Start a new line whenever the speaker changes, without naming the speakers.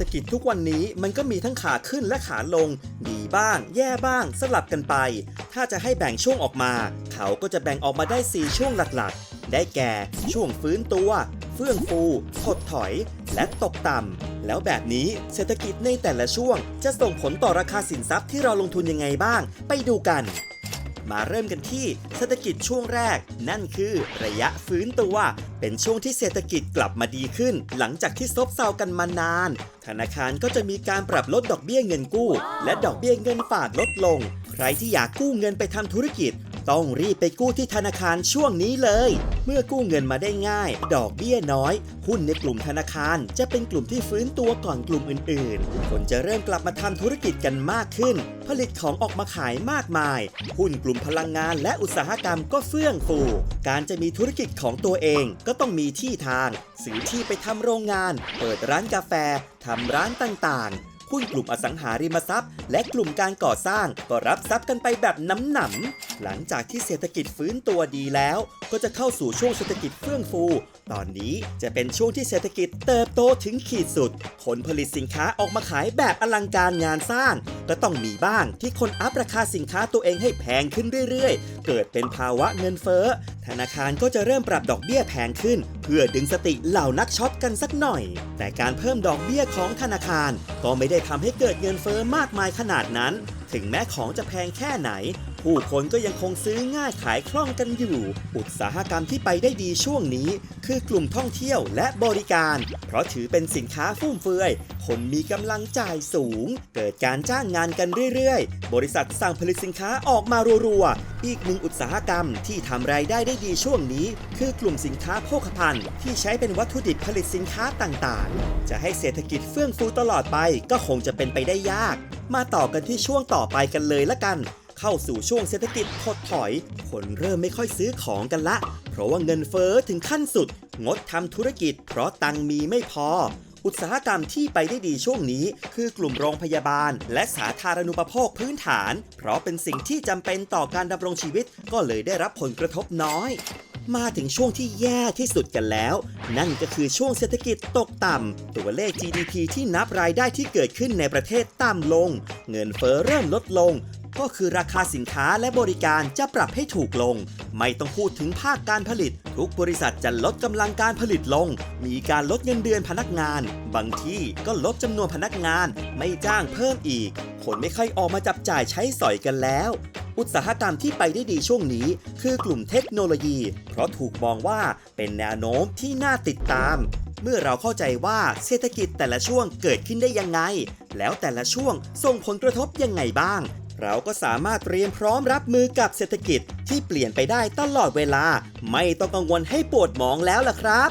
ฐกิจทุกวันนี้มันก็มีทั้งขาขึ้นและขาลง ดีบ้าง แย่บ้างสลับกันไป ถ้าจะให้แบ่งช่วงออกมา เขาก็จะแบ่งออกมาได้ 4 ช่วงหลักๆ ได้แก่ ช่วงฟื้นตัว เฟื่องฟูถดถอย และตกต่ำแล้วแบบนี้เศรษฐกิจในแต่ละช่วง จะส่งผลต่อราคาสินทรัพย์ที่เราลงทุนยังไงบ้าง ไปดูกัน มาเริ่มกันที่เศรษฐกิจช่วงแรก นั่นคือระยะฟื้นตัว เป็นช่วงที่เศรษฐกิจกลับมาดีขึ้น หลังจากที่ซบเซากันมานาน ธนาคารก็จะมีการปรับลดดอกเบี้ยเงินกู้ และดอกเบี้ยเงินฝากลดลง ใครที่อยากกู้เงินไปทำธุรกิจ ต้องรีบไปกู้ที่ธนาคารช่วงนี้เลย เมื่อกู้เงินมาได้ง่าย ดอกเบี้ยน้อย หุ้นในกลุ่มธนาคารจะเป็นกลุ่มที่ฟื้นตัวก่อนกลุ่มอื่นๆ คนจะเริ่มกลับมาทำธุรกิจกันมากขึ้น ผลิตของออกมาขายมากมาย หุ้นกลุ่มพลังงานและอุตสาหกรรมก็เฟื่องฟู การจะมีธุรกิจของตัวเองก็ต้องมีที่ทาง ซื้อที่ไปทำโรงงาน เปิดร้านกาแฟทำร้านต่างๆ หุ้นกลุ่มอสังหาริมทรัพย์ และกลุ่มการก่อสร้างก็รับทรัพย์กันไปแบบน้ำหนำหลังจากที่เศรษฐกิจฟื้นตัวดีแล้ว ก็จะเข้าสู่ช่วงเศรษฐกิจเฟื่องฟู ตอนนี้จะเป็นช่วงที่เศรษฐกิจเติบโตถึงขีดสุด ผลผลิตสินค้าออกมาขายแบบอลังการงานสร้าง ก็ต้องมีบ้างที่คนอัพราคาสินค้าตัวเองให้แพงขึ้นเรื่อยๆ เกิดเป็นภาวะเงินเฟ้อธนาคารก็จะเริ่มปรับดอกเบี้ยแพงขึ้น พื่อดึงสติเหล่านักช็อปกันสักหน่อย แต่การเพิ่มดอกเบี้ยของธนาคาร ก็ไม่ได้ทำให้เกิดเงินเฟ้อมากมายขนาดนั้น ถึงแม้ของจะแพงแค่ไหน ผู้คนก็ยังคงซื้อง่ายขายคล่องกันอยู่ อุตสาหกรรมที่ไปได้ดีช่วงนี้ คือกลุ่มท่องเที่ยวและบริการ เพราะถือเป็นสินค้าฟุ่มเฟือย คนมีกำลังจ่ายสูง เกิดการจ้างงานกันเรื่อยๆ บริษัทสั่งผลิตสินค้าออกมารัวๆ อีกหนึ่งอุตสาหกรรมที่ทำรายได้ได้ดีช่วงนี้ คือกลุ่มสินค้าโภคภัณฑ์ที่ใช้เป็นวัตถุดิบผลิตสินค้าต่างๆ จะให้เศรษฐกิจเฟื่องฟูตลอดไปก็คงจะเป็นไปได้ยาก มาต่อกันที่ช่วงต่อไปกันเลยละกัน เข้าสู่ช่วงเศรษฐกิจถดถอย คนเริ่มไม่ค่อยซื้อของกันละ เพราะว่าเงินเฟ้อถึงขั้นสุด งดทำธุรกิจ เพราะตังมีไม่พออุตสาหกรรมที่ไปได้ดีช่วงนี้ คือกลุ่มโรงพยาบาล และสาธารณูปโภคพื้นฐาน เพราะเป็นสิ่งที่จำเป็นต่อการดำรงชีวิตก็เลยได้รับผลกระทบน้อย มาถึงช่วงที่แย่ที่สุดกันแล้ว นั่นก็คือช่วงเศรษฐกิจตกต่ำ ตัวเลข GDP ที่นับรายได้ที่เกิดขึ้นในประเทศต่ำลง เงินเฟ้อเริ่มลดลง ก็คือราคาสินค้าและบริการจะปรับให้ถูกลง ไม่ต้องพูดถึงภาคการผลิต ทุกบริษัทจะลดกำลังการผลิตลง มีการลดเงินเดือนพนักงาน บางที่ก็ลดจำนวนพนักงาน ไม่จ้างเพิ่มอีกคนไม่ค่อยออกมาจับจ่ายใช้สอยกันแล้ว อุตสาหกรรมที่ไปได้ดีช่วงนี้ คือกลุ่มเทคโนโลยี เพราะถูกมองว่าเป็นแนวโน้มที่น่าติดตาม เมื่อเราเข้าใจว่าเศรษฐกิจแต่ละช่วงเกิดขึ้นได้ยังไง แล้วแต่ละช่วงส่งผลกระทบยังไงบ้าง เราก็สามารถเตรียมพร้อมรับมือกับเศรษฐกิจที่เปลี่ยนไปได้ตลอดเวลา ไม่ต้องกังวลให้ปวดหมองแล้วล่ะครับ